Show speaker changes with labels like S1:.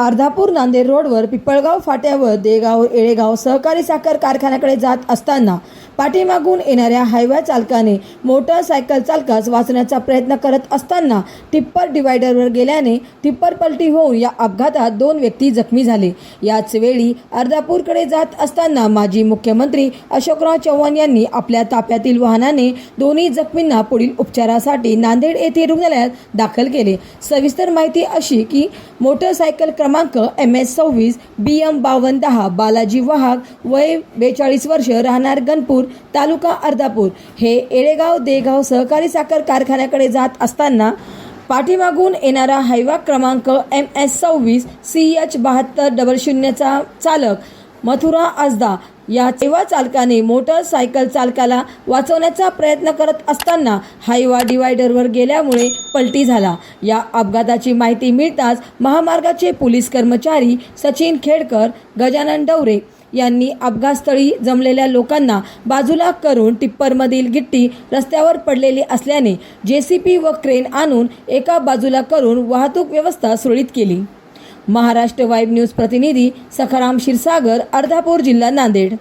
S1: अर्धापूर नांदेड रोडवर पिपळगाव फाट्यावर देगाव येळेगाव सहकारी साखर कारखान्याकडे जात असताना पाठीमागून येणाऱ्या हायवे चालकाने मोटरसायकल चालकास वाचण्याचा प्रयत्न करत असताना टिप्पर डिवायडरवर गेल्याने टिप्पर पलटी होऊन या अपघातात दोन व्यक्ती जखमी झाले. याच वेळी अर्धापूरकडे जात असताना माजी मुख्यमंत्री अशोकराव चव्हाण यांनी आपल्या ताफ्यातील वाहनाने दोन्ही जखमींना पुढील उपचारासाठी नांदेड येथे रुग्णालयात दाखल केले. सविस्तर माहिती अशी की मोटरसायकल क्रमांक एम एस सव्वीस बी एम बावन्न दहा बालाजी वाहक वय बेचाळीस वर्ष राहणार गणपूर तालुका अर्धापूर. हे येळेगाव देगाव सहकारी साखर कारखान्याकडे जात असताना पाठीमागून येणारा हायवा क्रमांक एम एस सव्वीस सी एच बहात्तर डबल शून्यचा चालक मथुरा आजदा या सेवा चालकाने मोटरसायकल चालकाला वाचवण्याचा प्रयत्न करत असताना हायवा डिवायडरवर गेल्यामुळे पलटी झाला. या अपघाताची माहिती मिळताच महामार्गाचे पोलीस कर्मचारी सचिन खेडकर गजानन डवरे यांनी अपघातस्थळी जमलेल्या लोकांना बाजूला करून टिप्परमधील गिट्टी रस्त्यावर पडलेली असल्याने जेसीपी व क्रेन आणून एका बाजूला करून वाहतूक व्यवस्था सुरळीत केली. महाराष्ट्र वाईब न्यूज प्रतिनिधी सखाराम क्षीरसागर अर्धापूर जिल्हा नांदेड.